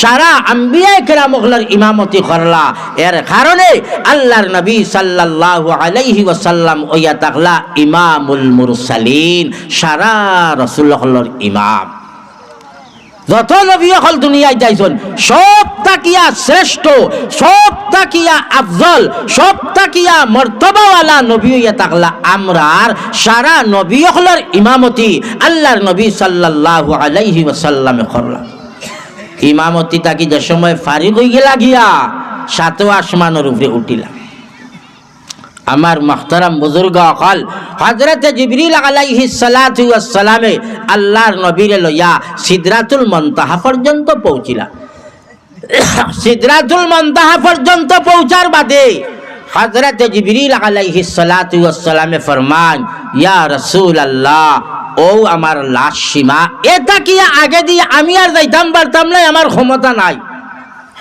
সারা আম্বিয়ায় কেরামগলার ইমামতি করলা। এর কারণে আল্লাহর নবী সাল্লাল্লাহু আলাইহি ওয়াসাল্লাম ওইয়া তাকলা ইমামুল মুরসালিন, সারা রসুল্লাহর ইমাম। যত নবী হল দুনিয়ায় যাইছেন, সব তাকিয়া শ্রেষ্ঠ, সব তাকিয়া আফজল, সব তাকিয়া মর্তবাওয়ালা নবী তাকলা আমরার সারা নবী হলর ইমামতি আল্লাহর নবী সাল্লাল্লাহু আলাইহি ওয়াসাল্লামে করলা ইমামতি তাকি যে সময় ফারিক হয়ে গেলা গিয়া সাত আসমানের উপরে উঠিলা আমার মখতারাম বুজুর্গ অকল হজরত জিবরিল আলাইহি সালাতু সালামে আল্লাহর নবীরে লইয়া সিদরাতুল মন্তাহা পর্যন্ত পৌঁছিলা সিদরাতুল মন্তাহা পর্যন্ত পৌঁছার বাদে হজরত জিবরিল আলাইহি সালাতু সালামে ফরমান, ইয়া রাসূল আল্লাহ ও আমার লাশ সীমা এটা কি আগে দিয়ে আমি আর যাইতাম পারতাম না আমার ক্ষমতা নাই।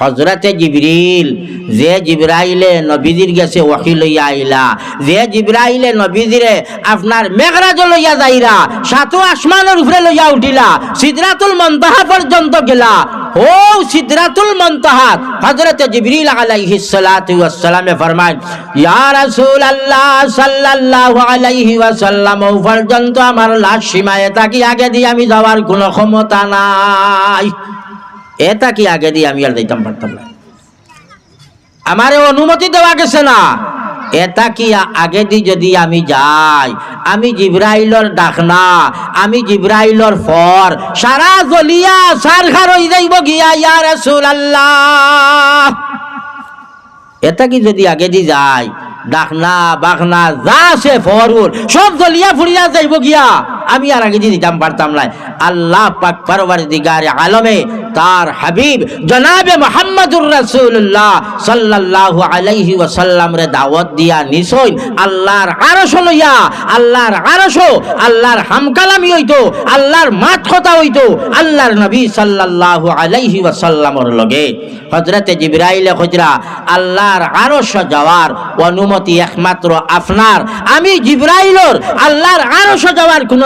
হজরতে জিবরিল, যে জিব্রাইলে নবীজির গেছে ওয়াকি লইয়া আইলা, যে জিব্রাইলে নবীজিরে আপনার মেঘরাজ লইয়া যাইরা সাতো আসমানের উপরে লইয়া উঠিলা, সিদরাতুল মন্তাহা পর্যন্ত গেলা। ও সিদরাতুল মন্তাহা হজরতে জিবরিল আলাইহিস সালাতু ওয়াস সালামে ফরমান ইয়া রাসূলুল্লাহ সাল্লাল্লাহু আলাইহি ওয়াসাল্লাম পর্যন্ত আমার লাশ সীমায় তাকি আগে দিয়ে আমি যাওয়ার কোনো ক্ষমতা নাই। এটা কি আগে দিয়ে আমি আর দিতাম পারতাম না? আমার অনুমতি দেওয়া গেছে না। এটা কি আগে দি যদি আমি যাই, আমি জিব্রাইলর ডাকনা, আমি জিব্রাইলর ফর, সারা জলিয়া সার খার হয়ে যাইব গিয়া ইয়া রাসূল এটা কি যদি আগে দি যাই, ডাকনা বাখনা যা আছে ফরুর, সব জলিয়া ফুরিয়া যাইব গিয়া। আমি আর আগে দি দিতাম, পারতাম না আল্লাহ পাক পরবার আলমে তার হাবিব জনাবে মোহাম্মদুর রাসূলুল্লাহ সাল্লাল্লাহু আলাইহি ওয়াসাল্লাম রে দাওয়াত দিয়া নিছইন আল্লাহর আরশ লইয়া, আল্লাহর আরশ, আল্লাহর হামকালামি হইতো, আল্লাহর মাত কথা হইতো, আল্লাহর নবী সাল্লাল্লাহু আলাইহি ওয়াসাল্লামর লগে। হযরতে জিবরাইলে খুজরা আল্লাহর আরশ যাওয়ার অনুমতি একমাত্র আপনার। আমি জিবরাইলর আল্লাহর আরশ যাওয়ার কোনো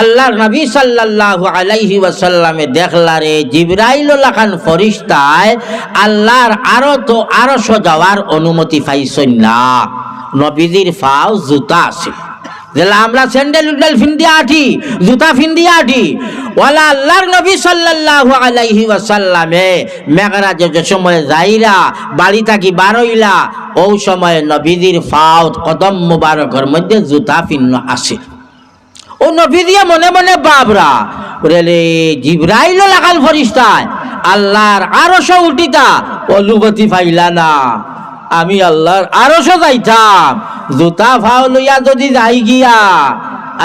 আল্লাহর নবী সাল্লাল্লাহু আলাইহি ওয়াসাল্লামে দেখলা রে, জিবরাইল লাখান ফরিস্তায় আল্লাহর আরও তো আরও যাওয়ার অনুমতি পাইছেন না। নবীজির ফাও জুতা আছে। যেলা আমরা স্যান্ডেল উডেল ফিন্দিয়া আঠি জুতা ফিন্দিয়া আঠি ওয়ালা আল্লাহর নবী সাল্লাল্লাহু আলাইহি ওয়াসাল্লামে মেঘরাজে যে সময় যাইরা, বাড়ি থাকি বারইলা, ও সময় নবীজির ফাও কদম মুবারকের মধ্যে জুতা ফিন্ন আসে ও নবী দিয়ে মনে মনে বাবরা। রেলে জিব্রাইল লাগাল ফরিস্তায়। আল্লাহর আরশ উঠিতা। অনুমতি পাইলা না। আমি আল্লাহর আরও যাইতাম। জুতা ফাও লইয়া যদি যাই গিয়া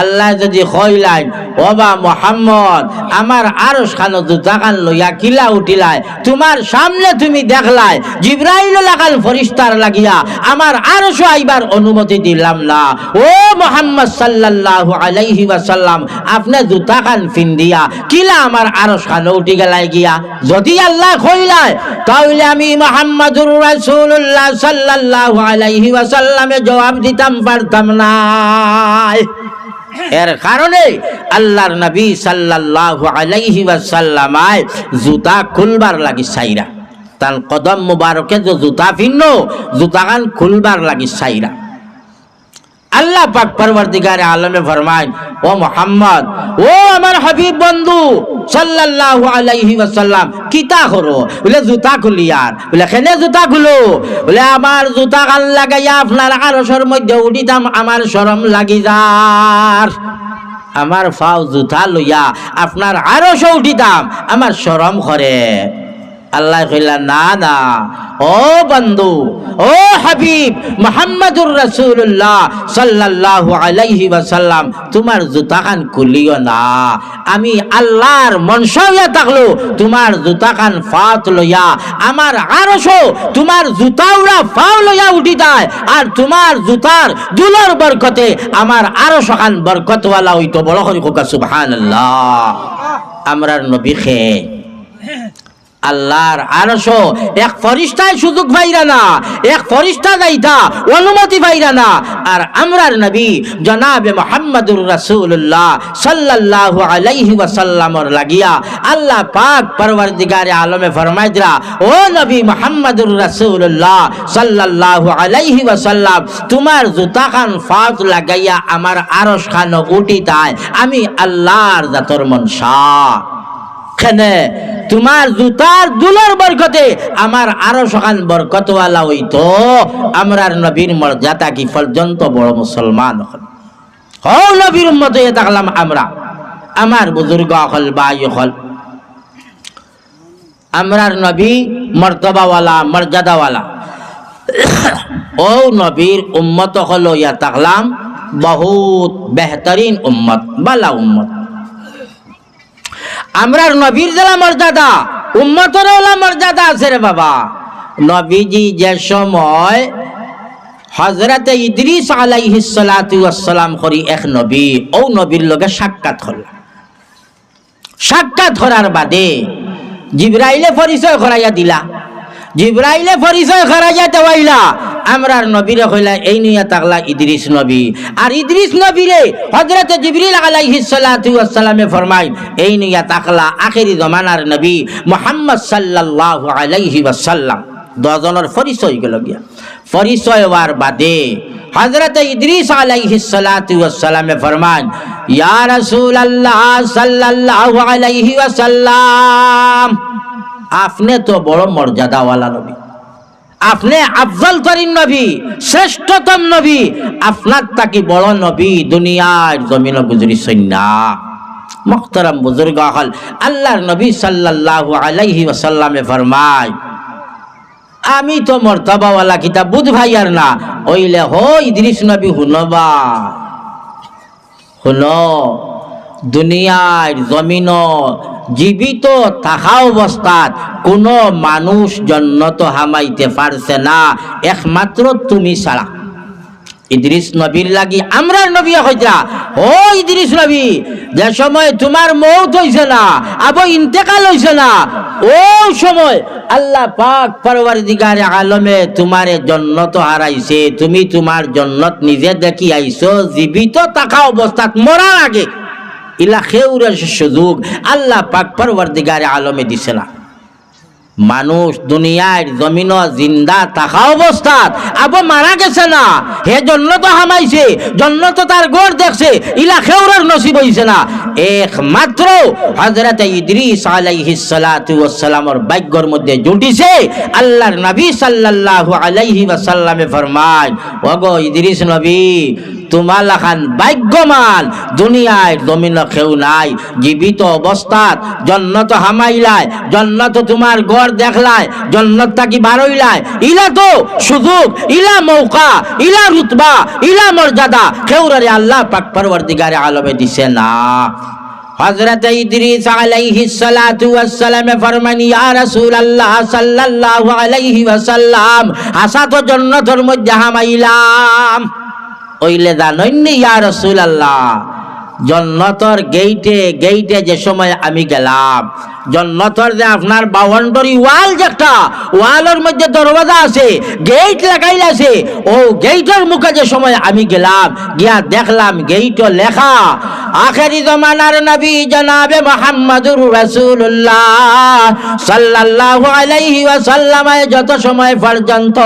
আল্লাহ যদি কইলাই ওবা মোহাম্মদ, আমার আরশ খানো জুতা খান লইয়া কিলা উঠিলাই, তোমার সামনে তুমি দেখলাই, জিব্রাইল লাগাল ফরিস্তার লাগিয়া আমার আরশ আইবার অনুমতি দিলাম না। ও মোহাম্মদ সাল্লাল্লাহু আলাইহি ওয়াসাল্লাম, আপনি জুতা খান ফিন্দিয়া, কিলা আমার আরশ খানো উঠি গেলাই গিয়া? যদি আল্লাহ কইলাই তাহলে আমি মোহাম্মদুর রাসূলুল্লাহ সাল্লাল্লাহু আলাইহি ওয়াসাল্লামে জবাব দিতাম, পারতাম না এর কারণে আল্লাহর নবী সাল্লাল্লাহু আলাইহি ওয়াসাল্লামায় জুতা খুলবার লাগি সাইরা। তার কদম মুবারকে যে জুতা ভিন্ন জুতা গান খুলবার লাগি সাইরা। আল্লাহ পাক পরবর্তীকারে আলমে ফরমায়, ও মোহাম্মদ, ও আমার হাবিব বন্ধু, সাল্লাল্লাহু আলাইহি ওয়াসাল্লাম কিতা করো? বলে, জুতা খুলি আর। বলে, কেনে জুতা খুলো? বলে, আমার জুতা কান লাগাইয়া আপনার আরসের মধ্যে উঠিতাম, আমার শরম লাগি যার। আমার ফাও জুতা লইয়া আপনার আরসে উঠিতাম, আমার শরম করে। আল্লাহ কইলা, না না। ও বন্ধু, ও হাবিব, মোহাম্মদুর রাসূলুল্লাহ সাল্লাল্লাহু আলাইহি ওয়াসাল্লাম, তোমার জুতা খান খুলিও না। আমি আল্লাহর মনসা থাকল, তোমার জুতা খান ফাত লইয়া, আমার আরশো তোমার জুতাওরা ফাও লইয়া উঠি যায়, আর তোমার জুতার দুলর বরকতে আমার আরশ খান বরকতওয়ালা হইতো বড় করি কোকা সুবহানাল্লাহ। আমরার নবী আল্লাহর আরশো এক ফরিস্তায় সুযোগ পাইরা না, এক ফরিস্তা যাইতা অনুমতি পাইরা না। আর আমরার নবী জনাবে মোহাম্মদুর রাসূলুল্লাহ সাল্লাল্লাহু আলাইহি ওয়াসাল্লামর লাগিয়া আল্লাহ পাক পরওয়ারদিগারে আলমে ফরমাই দিলা, ও নবী মোহাম্মদুর রাসূলুল্লাহ সাল্লাল্লাহু আলাইহি ওয়াসাল্লাম, তোমার জুতা খান ফাত লাগাইয়া আমার আরশ খান উঠি তাই আমি আল্লাহর জাতর মনসা। খানে তোমার জুতার দুলার বরকতে আমার আরও সকাল বরকতওয়ালা হইতো। আমরার নবীর মর্যাদা কি পর্যন্ত বড় মুসলমান হল হও নবীর উম্মত হয়ে থাকলাম আমরা। আমার বুজুর্গ হল বাই হল। আমরার নবী মর্তবাওয়ালা মর্যাদাওয়ালা। ও নবীর উম্মত হল ইয়া থাকলাম বহুত বেহতরিন উম্মত, বালা উম্মত। আমরার নবীর জেলা মর্যাদা, উম্মতর মর্যাদা আছে রে বাবা। নবীজি যে সময় হজরতে ইদ্রিস আলাইহিস সালাতু ওয়াসসালাম করি এক নবী, ও নবীর লগে সাক্ষাৎ হল সাক্ষাৎ করার বাদে জিব্রাইলে পরিচয় করাইয়া দিলা। জিব্রাইলে পরিচয় করাইয়া দেওয়াইলা আমরার নবীরে হইলা এই নিয়া তাকলা ইদ্রিস নবী। আর ইদ্রিস নবীরে হযরত জিবরিল আলাইহিস সালাতু ওয়াস সালামে ফরমাই এই নিয়া তাকলা আখেরি জমানার নবী মুহাম্মদ সাল্লাল্লাহু আলাইহি ওয়াসাল্লাম। দজনের পরিচয় গেল গিয়া। পরিচয় হওয়ার বাদে হযরত ইদ্রিস আলাইহিস সালাতু ওয়াস সালামে ফরমান ইয়া রাসূলুল্লাহ সাল্লাল্লাহু আলাইহি ওয়াসাল্লাম, আপনি তো বড় মর্যাদাওয়ালা নবী। আপনি আফজল করিম নবী, শ্রেষ্ঠতম নবী, আপনার তাকি বড় নবী? দুনিয়ার জমিন গুজরি সৈন্যা। মুখতারাম বুজুর্গ হল। আল্লাহর নবী সাল্লাল্লাহু আলাইহি ওয়াসাল্লামে ফরমায়, আমি তো মর্তবাওয়ালা কিতাব, বুধ ভাই আর না। ওইলে হো ইদ্রিস নবী হুনবা হুনো, দুনিয়ার জমিন জীবিত থাকা অবস্থাত কোনো মানুষ জন্নত হামাইতে পারছে না, একমাত্র তুমি ছাড়া। ইদ্রিস নবীর লাগি আমরার নবী হইতা ও ইদ্রিস নবী, যে সময় তোমার মৌত হইছে না, আবো ইন্তেকাল হইছে না, ও সময় আল্লাহ পাক পরওয়ারদিগারে আলমে তোমারে জন্নত হারাইছে, তুমি তোমার জন্নত নিজে দেখি আইছো জীবিত থাকা অবস্থাত মরার আগে। ইলা খেউরের সুযোগ আল্লাহ পাক পরওয়ারদিগারে আলমে দিছে না। মানুষ দুনিয়ার জমিন জিন্দা থাকা অবস্থাত আবো মারা গেছে না, হে জন্য তো হামাইছে, জন্য তো তার গড় দেখছে, ইলা খেউরার নসিব হইছে না। একমাত্র হযরত ইদ্রিস আলাইহিস সালাতু ওয়াস সালামর ভাগ্যর মধ্যে জুটিছে, আল্লাহর নবী সাল্লাল্লাহু আলাইহি ওয়াসাল্লামে ফরমান ওগো ইদ্রিস নবী তোমার লাখান ভাগ্যমান। দুনিয়ায় জমিন কেউ নাই, জীবিত অবস্থাত। জন্নত হামাইলায়, জন্নত তোমার গড় দেখলায় জন্নত তাকি বারইলায়? ইলা তো সুযোগ, ইলা মৌকা, ইলা রুতবা, ইলা মর্যাদা। কেউরারে আল্লাহ পাক পরবর্তীকারে আলমে দিছে না। হযরত ইদ্রিস আলাইহিস সালাতু ওয়াস সালাম ফরমান, ইয়া রাসূলুল্লাহ সাল্লাল্লাহু আলাইহি ওয়াসাল্লাম আসা তো জান্নাতের মধ্যে হামাইলাম। ওইলে জানইন ইয়া রাসূলুল্লাহ। জন্নতর গেইটে গেইটে যে সময় আমি গেলাম, জন্নতর যে আপনার বাউন্ডারি ওয়াল যে একটা, ওয়ালের মধ্যে দরওয়াজা আছে গেইট লাগাইল আছে, ও গেইটের মুখে যে সময় আমি গেলাম, গিয়া দেখলাম গেইট লেখা, আখেরি জমানার নবী জনাবে মোহাম্মদুর রাসূলুল্লাহ সাল্লাল্লাহু আলাইহি ওয়াসাল্লাম যত সময় পর্যন্ত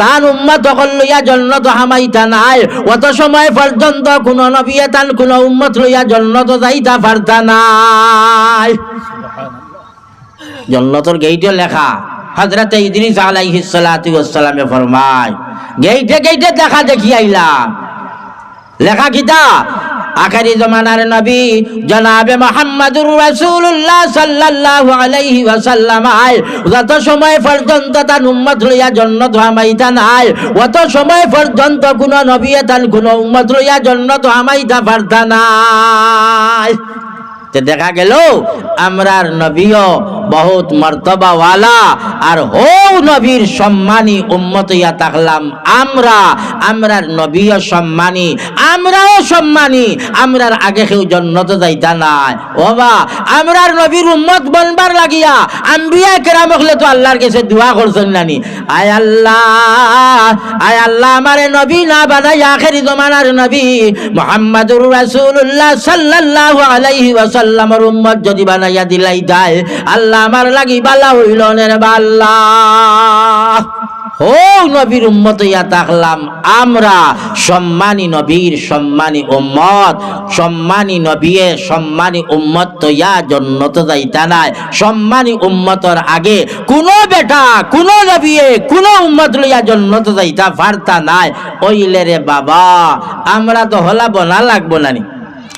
তার উম্মত লইয়া জন্নত হামাইতা নাই, অত সময় পর্যন্ত কোন নবী তান কোন উম্মত লইয়া জন্নত যাইতা পারতা নাই। জন্নতর গেইটে লেখা হজরত ইদ্রিস আলাইহিস সালাতু ওয়াস সালামে ফরমায়, গেইটে গেইটে দেখা দেখি আইলা লেখা কিতা? আখারি জমানার নবী জনাবে মোহাম্মদুর রাসূলুল্লাহ সাল্লাল্লাহু আলাইহি ওয়াসাল্লাম আয় যত সময় পর্যন্ত তার উম্মত লইয়া জন্নত হামাইতা নাই, অত সময় পর্যন্ত কোন নবী তার কোন উম্মত লইয়া জন্নত হামাইতা পারতা নাই। দেখা গেল, আমরার নবীও বহুত মর্তবাওয়ালা আর হো নবীর সম্মানী উম্মত ইয়া থাকলাম আমরা, আমরার নবীও সম্মানী, আমরাও সম্মানী, আমরার আগে কেউ জন্নত যাইতা নাই। ও বা, আমরার নবীর উম্মত বনবার লাগিয়া আম্বিয়া কেরাম হলে তো আল্লাহর কাছে দোয়া করছেন নানি। আয় আল্লাহ আয় আল্লাহ আমারে নবী না বানাই, আখেরি জমানার নবী মোহাম্মদুর রাসূলুল্লাহ সাল্লাল্লাহু আলাইহি ওয়াসাল্লামের উম্মত যদি বানাইয়া দিলাই দেয় আল্লাহ আমার লাগি বালা হইল ও নবীর উম্মত, ইয়া তাকলাম, আমরা সম্মানী নবীর সম্মানী উম্মত, সম্মানী নবীয়ে সম্মানী উম্মত তো ইয়া জন্নত যাইতা নাই। সম্মানী উম্মতর আগে কোনো বেটা, কোন নবীয়ে, কোন উম্মত লইয়া জন্নত যাইতা পারতা নাই। ওইলে রে বাবা, আমরা তো হলা বনা লাগবো নানি।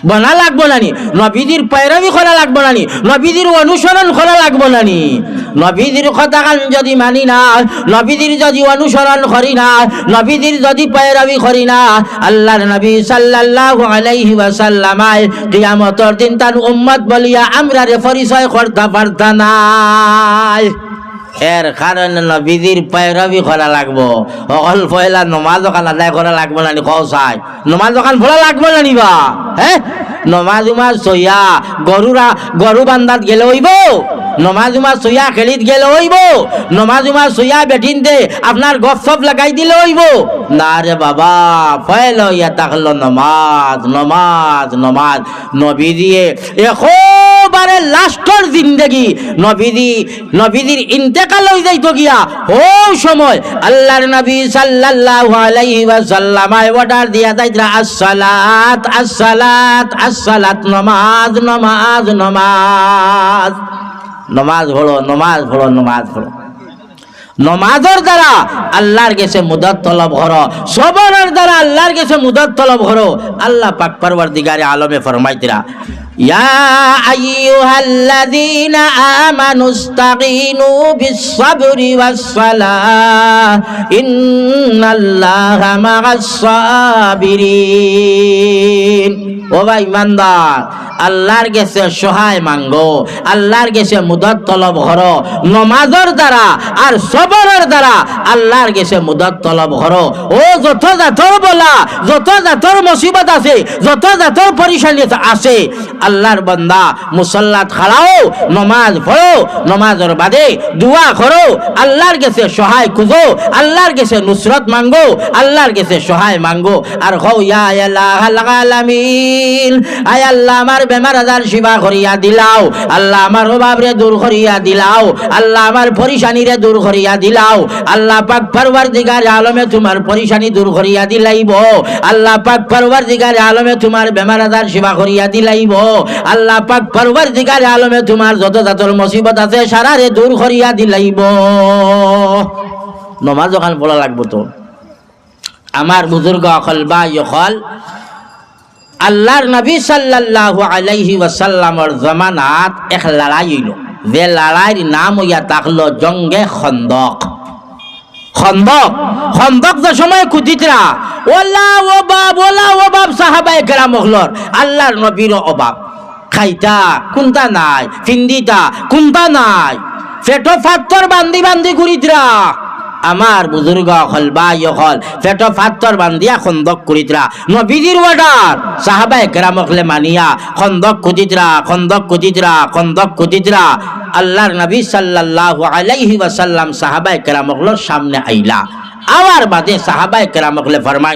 বনা লাগবো নানি। নবীদের পৈরবি করা লাগবো নানি। নবীদের অনুসরণ করা লাগবো নানি। নবীদের কথাখান যদি মানি না নবীদের যদি অনুসরণ করি না নবীদের যদি পৈরবি করি না, আল্লাহর নবী সাল্লাল্লাহু আলাইহি ওয়াসাল্লামায় কিয়ামতের দিন তার উম্মত বলিয়া আমরা রে পরিচয় করতে পারতা নাই এর কারণে নবীদের পৈরবি করা লাগবো। অকল পয়লা নমাজ ওখান আদায় করা লাগবে নানি কও চাই নমাজ ওখান ভোলা লাগবো নানি বা? হ্যাঁ নমাজ উমাজ সইয়া গরুরা গরু বান্দাত গেলে হইব? নমাজ উমাজ সইয়া খেলিত গেলে হইব। নমাজ উমাজ সইয়া বেঠিনতে আপনার গপ সপ লাগাই দিলে হইব। না রে বাবা, ফয়ল ইয়া তাকলো নমাজ নমাজ নমাজ। নবী দিয়ে একেবারে লাস্টর জিন্দগি। নবীদি নবীদির ইন্তেকাল হয়ে যাইতো গিয়া। ও সময় আল্লাহর নবী সাল্লাল্লাহু আলাইহি ওয়াসাল্লাম অর্ডার দিয়া যাইতরা আসসালাত আসসালাত আসসালাত নমাজ নমাজ নমাজ। নমাজ পড়ো নমাজ পড়ো নমাজ পড়ো নমাজের দ্বারা আল্লাহর গেছে মুদত তলব হর, সবরের দ্বারা আল্লাহর গেছে মুদত তলব হর। আল্লাহ পাক পরবর্তীকারে আলমে ফরমাইতরা يا أيها الذين آمنوا استعينوا بالصبر والصلاة إن الله مع الصابرين ও ভাই ইমানদার আল্লাহর কাছে সহায় মাঙ্গো আল্লাহর কাছে মুদত তলব করো নমাজের দ্বারা আর সবরের দ্বারা আল্লাহর কাছে মুদত তলব করো ও যত জাতর বলা যত জাতর মুসিবত আছে যত জাতর পরিশানি আছে আল্লাহর বান্দা। মুসল্লাত খাড়াও নমাজ পড়ো, নমাজের বাদে দোয়া করো। আল্লাহর কাছে সহায় খুঁজো, আল্লাহর কাছে নুসরত মাঙ্গো, আল্লাহর কাছে সহায় মাঙ্গো। আর হও ইয়া আল্লাহ আলামিন, আয় আল্লাহ, আমার বেমার আজার সেবা করিয়া দিলাও। আল্লাহ আমার অভাবরে দূর করিয়া দিলাও। আল্লাহ আমার পরিশানিরে দূর করিয়া দিলাও। আল্লাহ পাক পরবার দিগার আলমে তোমার পরিশানি দূর করিয়া দিলাইব। আল্লাহ পাক পরবার দিগার আলমে তোমার বেমার আজার সেবা করিয়া দিলাইব। আল্লাহ পাক পরবার দিগার আলমে তোমার যত জাতর মুসিবত আছে সারারে দূর করিয়া দিলাইব। নমাজ ওখান বলা লাগবো তো। আমার বুজুর্গ অকল বা ইয়কল, আল্লাহর নবী সাল্লাল্লাহু আলাইহি ওয়াসাল্লামর জমানাত এক লড়াই হইল। যে লড়াইয়ের নাম হইয়া থাকল জঙ্গে খন্দক। খন্দক খন্দক যে সময় কুদিতরা, ওলা ও বাপ, ওলা ও বাপ সাহাবায়ে কেরাম হলর, আল্লাহর নবীর অভাব খাইতা কোনটা নাই, ফিন্দিতা কোনটা নাই। পেটো ফাত্তর বান্দি বান্দি ঘুরিতরা আমার বুজুর্গ হল, বাই হল পেটো ফাত্তর বান্দিয়া খন্দক করিতরা নবীজির ওয়ার্ডার সাহাবায়ে কেরাম হলে মানিয়া, খন্দক কুদিতরা খন্দক কুদিতরা খন্দক কুদিতরা আল্লাহর নবী সাল্লাল্লাহু আলাইহি ওয়াসাল্লাম সাহাবায়ে কেরাম হলোর সামনে আইলা আবার বাদে সাহাবায়ে কেরাম হলে ফরমাই